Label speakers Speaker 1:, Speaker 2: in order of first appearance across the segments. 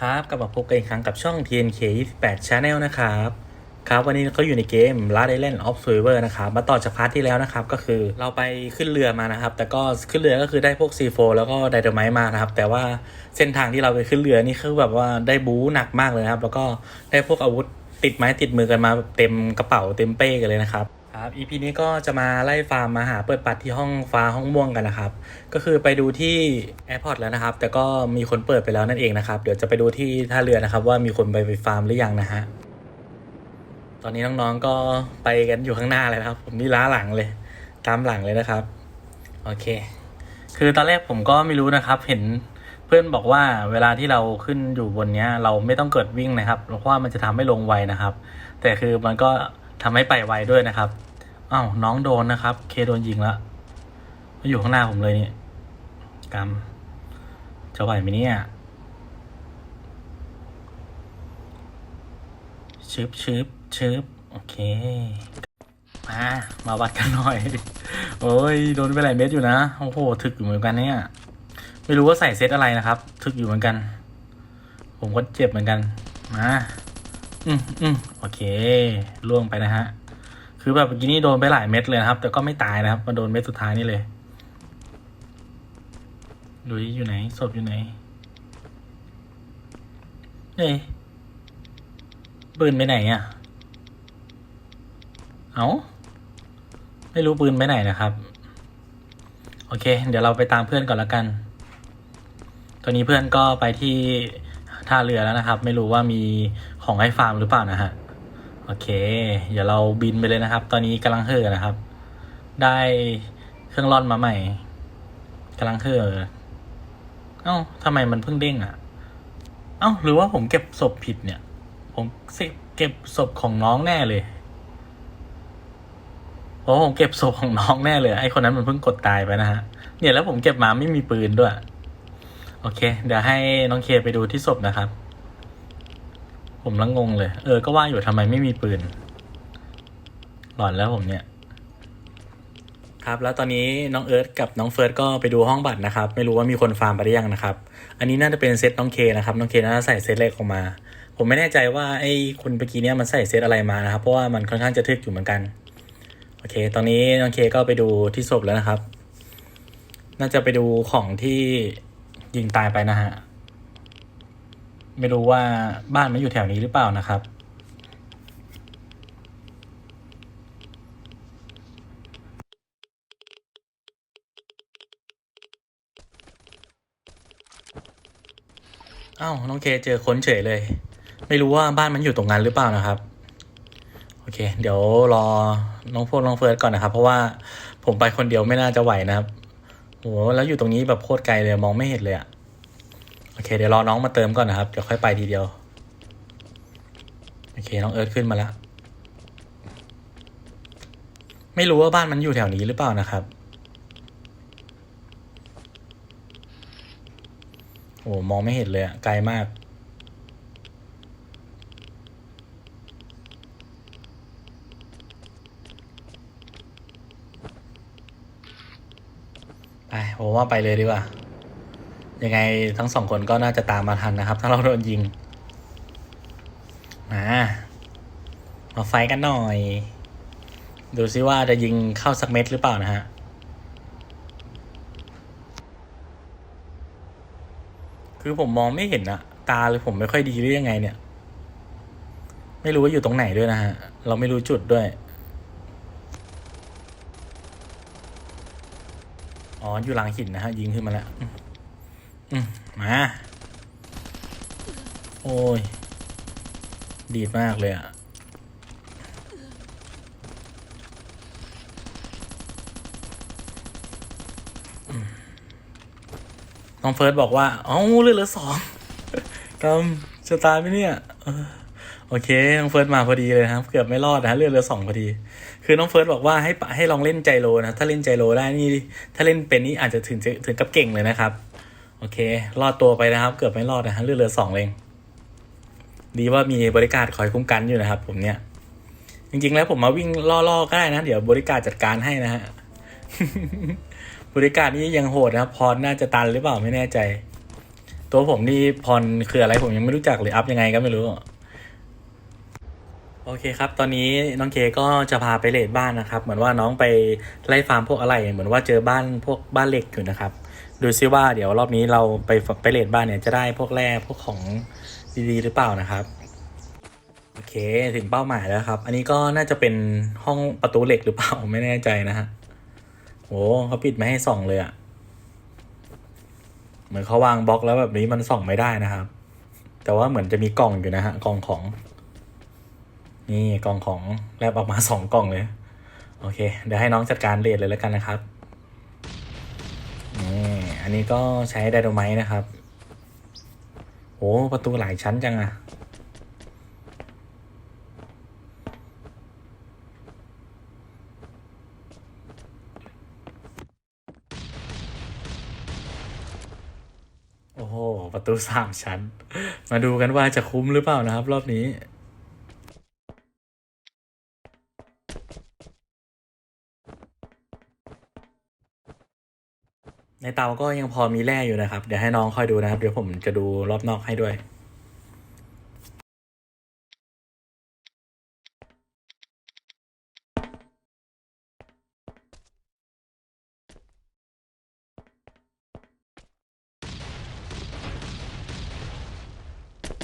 Speaker 1: ครับกลับมาพบกันอีกครั้งกับช่อง TNK 28 Channel นะครับครับวันนี้ก็อยู่ในเกม Last Island of Survivor นะครับมาต่อจากพาร์ทที่แล้วนะครับ ก็คือเราไปขึ้นเรือมานะครับ แต่ก็ขึ้นเรือก็คือได้พวก C4 แล้วก็ไดโดไมต์มานะครับ แต่ว่าเส้นทางที่เราไปขึ้นเรือนี่คือแบบว่าได้บู๊หนักมากเลยครับ แล้วก็ได้พวกอาวุธติดไม้ติดมือกันมาเต็มกระเป๋าเต็มเป้กันเลยนะครับ ครับ EP นี้ก็จะมาไล่ฟาร์มมาหาเปิดปัดที่ห้องฟ้าห้องม่วงกันนะครับ ก็คือไปดูที่แอร์พอร์ตแล้วนะครับ แต่ก็มีคนเปิดไปแล้วนั่นเองนะครับ เดี๋ยวจะไปดูที่ท่าเรือนะครับ ว่ามีคนไปไปฟาร์มหรือยังนะฮะ ตอนนี้น้องๆก็ไปกันอยู่ข้างหน้าเลยนะครับ ผมนี่ล้าหลังเลย ตามหลังเลยนะครับ โอเค คือตอนแรกผมก็ไม่รู้นะครับ เห็นเพื่อนบอกว่าเวลาที่เราขึ้นอยู่บนเนี้ย เราไม่ต้องเกิดวิ่งนะครับ เพราะว่ามันจะทำให้ลงไวนะครับ แต่คือมันก็ทำให้ไปไวด้วยนะครับ อ้าวน้องโดนนะครับ เคโดนยิงแล้วมาอยู่ข้างหน้าผมเลยเนี่ยกรรมจะไหวไหมเนี่ยชึบชึบชึบโอเค มา มาวัดกันหน่อย โอ้ย โดนไปหลายเม็ดอยู่นะ โอ้โห ถึกอยู่เหมือนกันเนี่ย ไม่รู้ว่าใส่เซตอะไรนะครับ ถึกอยู่เหมือนกัน ผมก็เจ็บเหมือนกัน มา อืมอืมโอเค ล่วงไปนะฮะ คือแบบเมื่อกี้นี่โดนไปหลายเม็ดเลยนะครับ แต่ก็ไม่ตายนะครับ มาโดนเม็ดสุดท้ายนี่เลย ดูอยู่ไหนศพอยู่ไหนเฮ้ยปืนไปไหนอะ เอาไม่รู้ปืนไปไหนนะครับ โอเค เดี๋ยวเราไปตามเพื่อนก่อนละกัน ตอนนี้เพื่อนก็ไปที่ท่าเรือแล้วนะครับ ไม่รู้ว่ามีของให้ฟาร์มหรือเปล่านะฮะ โอเค เดี๋ยวเราบินไปเลยนะครับ ตอนนี้กำลังเห่อนะครับ ได้เครื่องร่อนมาใหม่กำลังเห่อเอ้าทำไมมันเพิ่งเด้งอะ เอ้า หรือว่าผมเก็บศพผิดเนี่ย ผมเก็บศพของน้องแน่เลยโอ้ผมเก็บศพของน้องแน่เลยไอคนนั้นมันเพิ่งกดตายไปนะฮะ เนี่ยแล้วผมเก็บมาไม่มีปืนด้วย โอเค เดี๋ยวให้น้องเคไปดูที่ศพนะครับ ผมละงงเลย เออ ก็ว่าอยู่ทำไมไม่มีปืน หลอนแล้วผมเนี่ย ครับแล้วตอนนี้น้องเอิร์ธกับน้องเฟิร์สก็ไปดูห้องบัตรนะครับ ไม่รู้ว่ามีคนฟาร์มไปหรือยังนะครับ อันนี้น่าจะเป็นเซตน้องเคนะครับ น้องเคน่าจะใส่เซตเล็กออกมา ผมไม่แน่ใจว่าไอ้คนเมื่อกี้เนี่ยมันใส่เซตอะไรมานะครับ เพราะว่ามันค่อนข้างจะทึกอยู่เหมือนกัน โอเค ตอนนี้น้องเคก็ไปดูที่ศพแล้วนะครับ น่าจะไปดูของที่ยิงตายไปนะฮะ ไม่รู้ว่าบ้านมันอยู่แถวนี้หรือเปล่านะครับ อ้าวน้องเคเจอค้นเฉยเลย ไม่รู้ว่าบ้านมันอยู่ตรงนั้นหรือเปล่านะครับ โอเค เดี๋ยวรอน้องโฟนน้องเฟิร์สก่อนนะครับ เพราะว่าผมไปคนเดียวไม่น่าจะไหวนะครับโหแล้วอยู่ตรงนี้แบบโคตรไกลเลยมองไม่เห็นเลยอะ โอเคเดี๋ยวรอน้องมาเติมก่อนนะครับ เดี๋ยวค่อยไปทีเดียว โอเคน้องเอิร์ธขึ้นมาแล้ว ไม่รู้ว่าบ้านมันอยู่แถวนี้หรือเปล่านะครับ โอ้มองไม่เห็นเลยอะไกลมาก ไปผมว่าไปเลยดีกว่า ยังไงทั้งสองคนก็น่าจะตามมาทันนะครับ ถ้าเราโดนยิง มา มาไฟกันหน่อย ดูซิว่าจะยิงเข้าสักเม็ดหรือเปล่านะฮะ คือผมมองไม่เห็นอะตาเลยผมไม่ค่อยดีหรือยังไงเนี่ย ไม่รู้ว่าอยู่ตรงไหนด้วยนะฮะ เราไม่รู้จุดด้วย อ๋อ อยู่หลังหินนะฮะ ยิงขึ้นมาแล้ว อืมมา โอ้ย ดีดมากเลยอะน้องเฟิร์สบอกว่าเอ้าเลือดเหลือสองกำจะตายไหมเนี่ยโอเค น้องเฟิร์สมาพอดีเลยนะครับ เกือบไม่รอดนะเลือดเหลือสองพอดี คือน้องเฟิร์สบอกว่าให้ให้ลองเล่นใจโลนะ ถ้าเล่นใจโลได้นี่ ถ้าเล่นเป็นนี่อาจจะถึงถึงกับเก่งเลยนะครับ โอเค รอดตัวไปนะครับ เกือบไม่รอดนะฮะเลือเหลือสองเอง ดีว่ามีบริการคอยคุ้มกันอยู่นะครับ ผมเนี่ย จริง ๆ แล้วผมมาวิ่งล่อๆก็ได้นะ เดี๋ยวบริการจัดการให้นะฮะ บริการนี้ยังโหดนะครับพรน่าจะตันหรือเปล่าไม่แน่ใจ ตัวผมนี่พรคืออะไรผมยังไม่รู้จักเลยอัพยังไงก็ไม่รู้ โอเคครับ ตอนนี้น้องเคก็จะพาไปเลดบ้านนะครับ เหมือนว่าน้องไปไล่ฟาร์มพวกอะไร เหมือนว่าเจอบ้านพวกบ้านเหล็กอยู่นะครับ ดูซิว่าเดี๋ยวรอบนี้เราไปไปเลดบ้านเนี่ยจะได้พวกแร่พวกของดีๆหรือเปล่านะครับโอเคถึงเป้าหมายแล้วครับ อันนี้ก็น่าจะเป็นห้องประตูเหล็กหรือเปล่าไม่แน่ใจนะฮะโอ้เขาปิดไม่ให้ส่องเลยอะเหมือนเขาวางบล็อกแล้วแบบนี้มันส่องไม่ได้นะครับ แต่ว่าเหมือนจะมีกล่องอยู่นะฮะกล่องของ นี่กล่องของแลบออกมาสองกล่องเลย โอเค เดี๋ยวให้น้องจัดการเรทเลยแล้วกันนะครับ อันนี้ก็ใช้ไดโดไมต์นะครับโอ้ประตูหลายชั้นจังอะโอ้โห ประตูสามชั้น มาดูกันว่าจะคุ้มหรือเปล่านะครับ รอบนี้ เตาก็ยังพอมีแร่อยู่นะครับ เดี๋ยวให้น้องคอยดูนะครับ เดี๋ยวผมจะดูรอบนอกให้ด้วย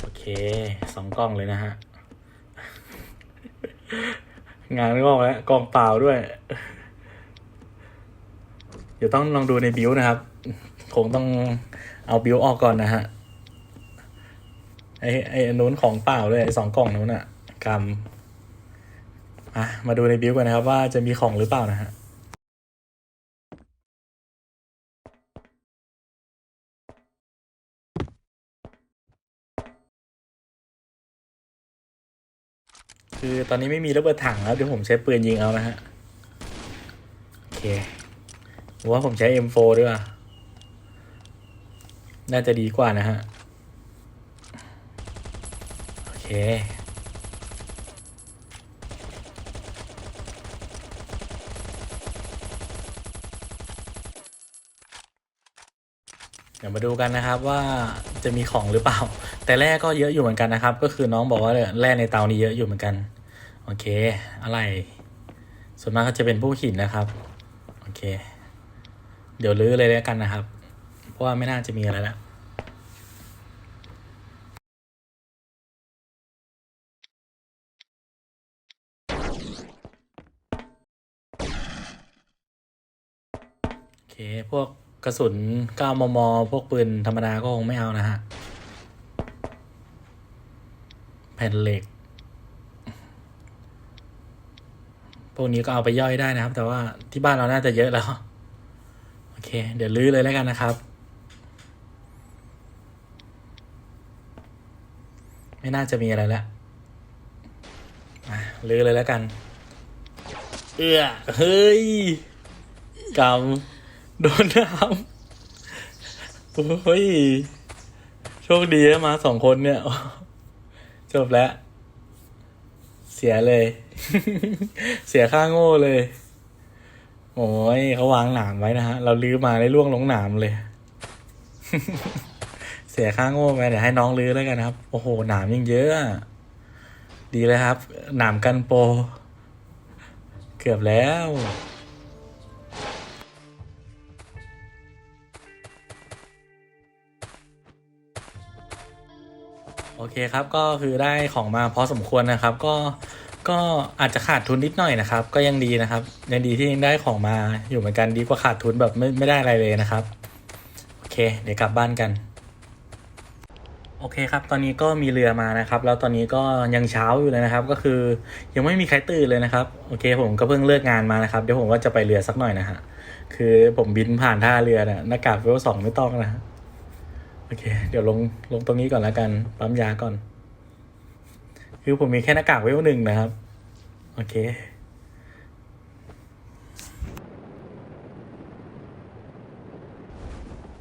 Speaker 1: โอเคสองกล้องเลยนะฮะ งานงอกแล้วกล้องเปล่าด้วย ดี๋ยวต้องลองดูในบิวนะครับ คงต้องเอาบิวออกก่อนนะฮะ ไอไอนู้นของเปล่าด้วยไอสองกล่องนู้นอะกำอะ มาดูในบิวกันนะครับว่าจะมีของหรือเปล่านะฮะคือตอนนี้ไม่มีระเบิดถังแล้วเดี๋ยวผมใช้ปืนยิงเอานะฮะ โอเค ผมว่าผมใช้ M4 ด้วยว่ะน่าจะดีกว่านะฮะ โอเค เดี๋ยวมาดูกันนะครับว่าจะมีของหรือเปล่า แต่แร่ก็เยอะอยู่เหมือนกันนะครับ ก็คือน้องบอกว่าแร่ในเตานี้เยอะอยู่เหมือนกัน โอเค อะไร ส่วนมากก็จะเป็นพวกหินนะครับ โอเค เดี๋ยวลื้อเลยแล้วกันนะครับ เพราะว่าไม่น่าจะมีอะไรแล้วโอเค พวกกระสุน 9 มม พวกปืนธรรมดาก็คงไม่เอานะฮะ แผ่นเหล็ก พวกนี้ก็เอาไปย่อยได้นะครับ แต่ว่าที่บ้านเราน่าจะเยอะแล้ว เค เดี๋ยวลื้อเลยแล้วกันนะครับ ไม่น่าจะมีอะไรแล้วลื้อเลยแล้วกัน เอื้อเฮ้ยกำโดนน้ำโอ้ยโชคดีมาสองคนเนี่ย จบแล้ว เสียเลย เสียค่าโง่เลย โอ้ยเขาวางหนามไว้นะฮะ เราลื้อมาได้ล่วงลงหนามเลย เสียค่าโง่ไปเดี๋ยวให้น้องลื้อแล้วกันนะครับ โอ้โหหนามยังเยอะอะดีเลยครับ หนามกันโปรเกือบแล้วโอเคครับก็คือได้ของมาพอสมควรนะครับ ก็ ก็อาจจะขาดทุนนิดหน่อยนะครับ ก็ยังดีนะครับ ยังดีที่ยังได้ของมาอยู่เหมือนกันดีกว่าขาดทุนแบบไม่ไม่ได้อะไรเลยนะครับ โอเค เดี๋ยวกลับบ้านกัน โอเคครับ ตอนนี้ก็มีเรือมานะครับ แล้วตอนนี้ก็ยังเช้าอยู่เลยนะครับ ก็คือยังไม่มีใครตื่นเลยนะครับ โอเค ผมก็เพิ่งเลิกงานมานะครับ เดี๋ยวผมก็จะไปเรือสักหน่อยนะฮะ คือผมบินผ่านท่าเรือน่ะหน้ากากเวลสองไม่ต้องนะ โอเค เดี๋ยวลงลงตรงนี้ก่อนแล้วกัน ปั๊มยาก่อน คือผมมีแค่หน้ากากเวลหนึ่งนะครับ โอเค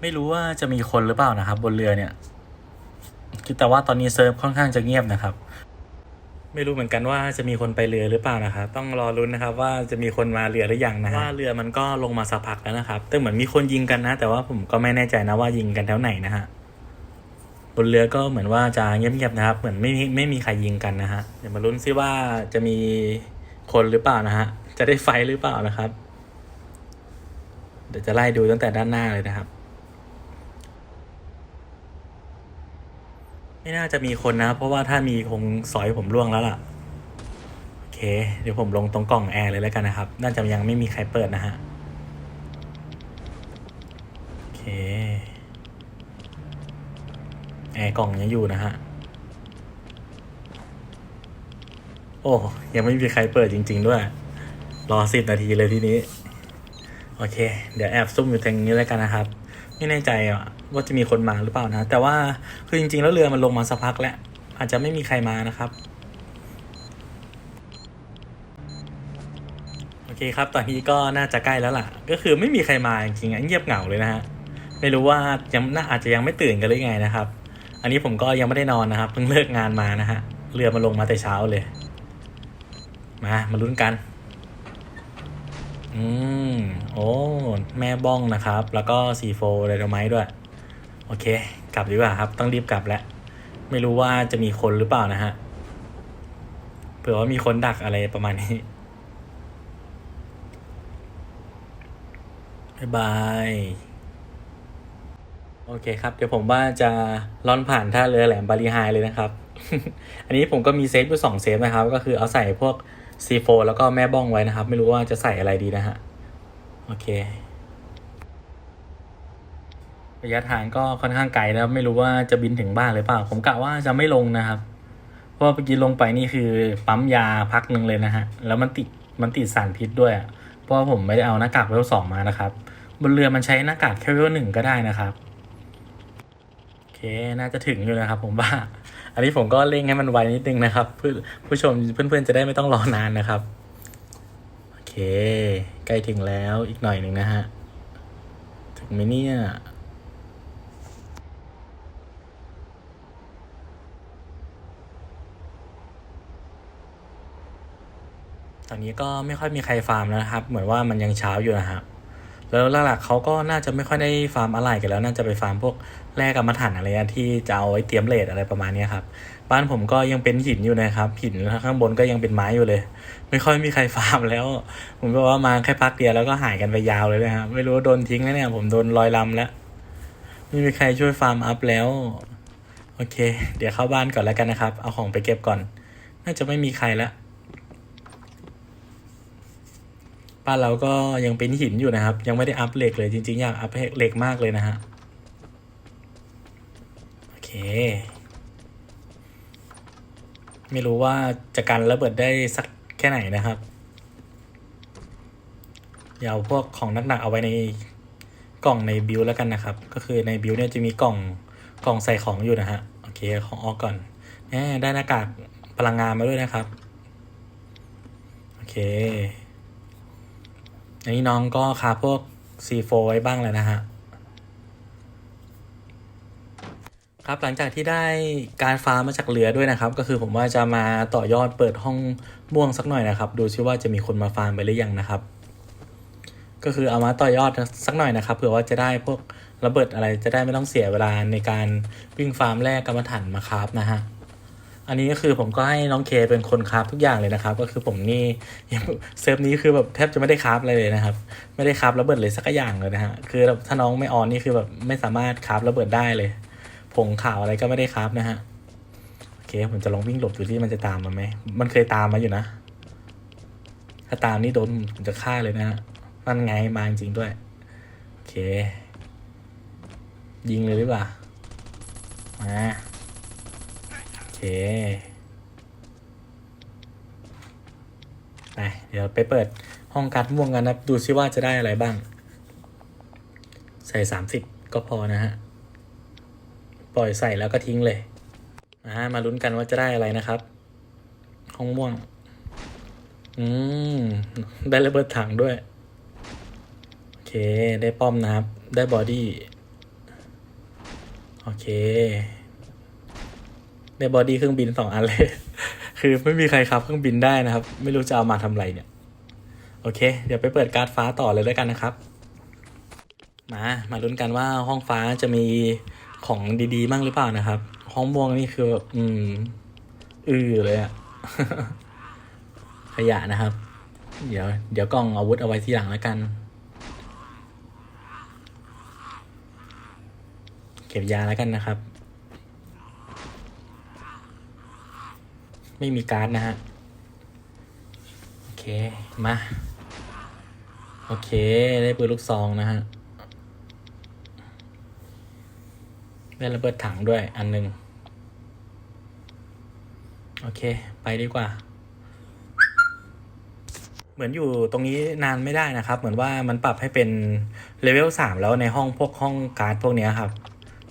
Speaker 1: ไม่รู้ว่าจะมีคนหรือเปล่านะครับ บนเรือเนี่ยคือแต่ว่าตอนนี้เซิร์ฟค่อนข้างจะเงียบนะครับ ไม่รู้เหมือนกันว่าจะมีคนไปเรือหรือเปล่านะครับ ต้องรอรุ้นนะครับ ว่าจะมีคนมาเรือหรือยังนะฮะว่าเรือมันก็ลงมาสักพักแล้วนะครับ แต่เหมือนมีคนยิงกันนะ แต่ว่าผมก็ไม่แน่ใจนะว่ายิงกันแถวไหนนะฮะ บนเรือก็เหมือนว่าจะเงียบๆนะครับ เหมือนไม่มีไม่มีใครยิงกันนะฮะเดี๋ยวมาลุ้นซิว่าจะมีคนหรือเปล่านะฮะจะได้ไฟหรือเปล่านะครับ เดี๋ยวจะไล่ดูตั้งแต่ด้านหน้าเลยนะครับ ไม่น่าจะมีคนนะ เพราะว่าถ้ามีคงสอยผมล่วงแล้วล่ะโอเค เดี๋ยวผมลงตรงกล่องแอร์เลยแล้วกันนะครับ น่าจะยังไม่มีใครเปิดนะฮะโอเค แอร์กล่องยังอยู่นะฮะ โอ้ยังไม่มีใครเปิดจริง ๆ ด้วย รอสิบนาทีเลยทีนี้ โอเค เดี๋ยวแอบซุ่มอยู่ตรงนี้แล้วกันนะครับ ไม่แน่ใจอะว่าจะมีคนมาหรือเปล่านะ แต่ว่าคือจริง ๆ แล้วเรือมันลงมาสักพักแล้ว อาจจะไม่มีใครมานะครับโอเคครับ ตอนนี้ก็น่าจะใกล้แล้วล่ะ ก็คือไม่มีใครมาจริงๆอ่เงียบเหงาเลยนะฮะ ไม่รู้ว่ายังน่าอาจจะยังไม่ตื่นกันหรือไงนะครับ อันนี้ผมก็ยังไม่ได้นอนนะครับ เพิ่งเลิกงานมานะฮะ เรือมาลงมาแต่เช้าเลย มา มาลุ้นกัน อืม โอ้ แม่บ้องนะครับ แล้วก็ซีโฟไดโนไมด้วย โอเค กลับดีกว่าครับ ต้องรีบกลับแล้ว ไม่รู้ว่าจะมีคนหรือเปล่านะฮะ เผื่อว่ามีคนดักอะไรประมาณนี้บ๊ายบาย โอเคครับ เดี๋ยวผมว่าจะล่อนผ่านท่าเรือแหลมบาลีไฮเลยนะครับ อันนี้ผมก็มีเซฟอยู่สองเซฟนะครับ ก็คือเอาใส่พวก C4 แล้วก็แม่บ้องไว้นะครับ ไม่รู้ว่าจะใส่อะไรดีนะฮะ โอเค ระยะทางก็ค่อนข้างไกลแล้วไม่รู้ว่าจะบินถึงบ้านหรือเปล่า ผมกะว่าจะไม่ลงนะครับ เพราะเมื่อกี้ลงไปนี่คือปั๊มยาพักหนึ่งเลยนะฮะ แล้วมันติดมันติดสารพิษด้วย เพราะว่าผมไม่ได้เอาหน้ากากเวลสองมานะครับ บนเรือมันใช้หน้ากากแค่เวลหนึ่งก็ได้นะครับ น่าจะถึงอยู่นะครับ ผมว่า อันนี้ผมก็เร่งให้มันไวนิดนึงนะครับเพื่อผู้ชมเพื่อนๆจะได้ไม่ต้องรอนานนะครับ โอเค ใกล้ถึงแล้วอีกหน่อยหนึ่งนะฮะ ถึงไหมเนี่ยตอนนี้ก็ไม่ค่อยมีใครฟาร์มแล้วนะครับ เหมือนว่ามันยังเช้าอยู่นะครับแล้วหลักๆเขาก็น่าจะไม่ค่อยได้ฟาร์มอะไรกันแล้ว น่าจะไปฟาร์มพวก แร่กรรมฐานอะไรที่จะเอาไว้เตรียมเลทอะไรประมาณนี้ครับบ้านผมก็ยังเป็นหินอยู่นะครับหินข้างบนก็ยังเป็นไม้อยู่เลย ไม่ค่อยมีใครฟาร์มแล้ว ผมบอกว่ามาแค่พักเดียวแล้วก็หายกันไปยาวเลยนะครับไม่รู้โดนทิ้งแล้วเนี่ย ผมโดนลอยลำแล้วไม่มีใครช่วยฟาร์มอัพแล้วโอเค เดี๋ยวเข้าบ้านก่อนแล้วกันนะครับ เอาของไปเก็บก่อน น่าจะไม่มีใครแล้วบ้านเราก็ยังเป็นหินอยู่นะครับ ยังไม่ได้อัพเหล็กเลยจริงๆอยากอัพเหล็กมากเลยนะฮะ ไม่รู้ว่าจะกันระเบิดได้สักแค่ไหนนะครับอย่าเอาพวกของหนักๆเอาไว้ในกล่องในบิลแล้วกันนะครับ ก็คือในบิลเนี่ยจะมีกล่องกล่องใส่ของอยู่นะฮะโอเคของออกก่อนแหได้หน้ากากพลังงานมาด้วยนะครับโอเคอันนี้น้องก็คาพวก C4 ไว้บ้างแล้วนะฮะ ครับหลังจากที่ได้การฟาร์มมาจากเรือด้วยนะครับ ก็คือผมว่าจะมาต่อยอดเปิดห้องม่วงสักหน่อยนะครับ ดูซิว่าจะมีคนมาฟาร์มไปหรือยังนะครับ ก็คือเอามาต่อยอดสักหน่อยนะครับเผื่อว่าจะได้พวกระเบิดอะไรจะได้ไม่ต้องเสียเวลาในการวิ่งฟาร์มแรกกรรมฐานมาครับนะฮะอันนี้ก็คือผมก็ให้น้องเคเป็นคนคราฟทุกอย่างเลยนะครับ ก็คือผมนี่เซิร์ฟนี้คือแบบแทบจะไม่ได้คราฟอะไรเลยนะครับ ไม่ได้คราฟระเบิดเลยสักอย่างเลยนะฮะคือถ้าน้องไม่ออนนี่คือแบบไม่สามารถคราฟระเบิดได้เลย ผงข่าวอะไรก็ไม่ได้คราฟนะฮะโอเคผมจะลองวิ่งหลบดูที่มันจะตามมาไหมมันเคยตามมาอยู่นะ ถ้าตามนี่โดนผมจะฆ่าเลยนะฮะนั่นไงมาจริงด้วยโอเค ยิงเลยหรือเปล่ามาโอเคไปเดี๋ยวไปเปิดห้องการ์ดม่วงกันนะดูซิว่าจะได้อะไรบ้าง ใส่สามสิบก็พอนะฮะ ปล่อยใส่แล้วก็ทิ้งเลยมามาลุ้นกันว่าจะได้อะไรนะครับ ห้องม่วง อืม ได้ระเบิดถังด้วย โอเค ได้ป้อมนะครับ ได้บอดี้ โอเค ได้บอดี้เครื่องบินสองอันเลย คือไม่มีใครขับเครื่องบินได้นะครับ ไม่รู้จะเอามาทำอะไรเนี่ย โอเค เดี๋ยวไปเปิดการ์ดฟ้าต่อเลยแล้วกันนะครับ มา มาลุ้นกันว่าห้องฟ้าจะมี ของดีๆบ้างหรือเปล่านะครับ ห้องม่วงนี่คือ อืม อือเลยอะขยะนะครับ เดี๋ยว เดี๋ยวกล่องอาวุธเอาไว้ทีหลังแล้วกัน เก็บยาแล้วกันนะครับ ไม่มีการ์ดนะฮะ โอเค มา โอเค ได้ปืนลูกซองนะฮะ ได้ระเบิดถังด้วยอันหนึ่งโอเค ไปดีกว่า เหมือนอยู่ตรงนี้นานไม่ได้นะครับ เหมือนว่ามันปรับให้เป็นเลเวลสามแล้วในห้องพวกห้องการ์ดพวกนี้ครับ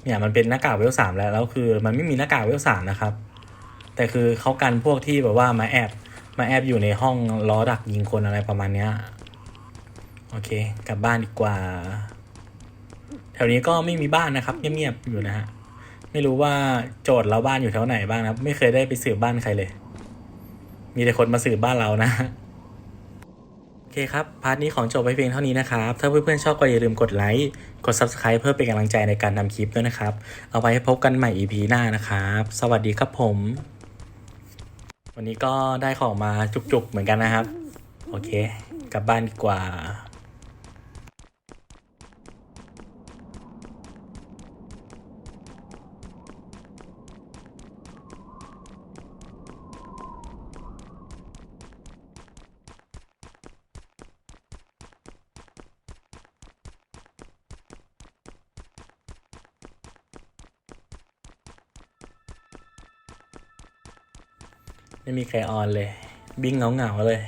Speaker 1: เนี่ยมันเป็นหน้ากากเวลสามแล้วแล้วคือ มันไม่มีหน้ากากเวลสามนะครับ แต่คือเขากันพวกที่แบบว่ามาแอบมาแอบอยู่ในห้องล้อดักยิงคนอะไรประมาณเนี้ย โอเค กลับบ้านดีกว่า แถวนี้ก็ไม่มีบ้านนะครับ เงียบๆอยู่นะฮะไม่รู้ว่าโจทย์เราบ้านอยู่แถวไหนบ้างนะครับ ไม่เคยได้ไปสืบบ้านใครเลย มีแต่คนมาสืบบ้านเรานะโอเคครับ พาร์ทนี้ของจบไปเพียงเท่านี้นะครับ ถ้าเพื่อนๆชอบก็อย่าลืมกดไลค์กด Subscribe เพื่อเป็นกำลังใจในการทำคลิปด้วยนะครับ เอาไว้พบกันใหม่ EP หน้านะครับ สวัสดีครับผม วันนี้ก็ได้ของมาจุกๆเหมือนกันนะครับ โอเค กลับบ้านดีกว่า ไม่มีใครออนเลย บิ้งเหงาๆเลย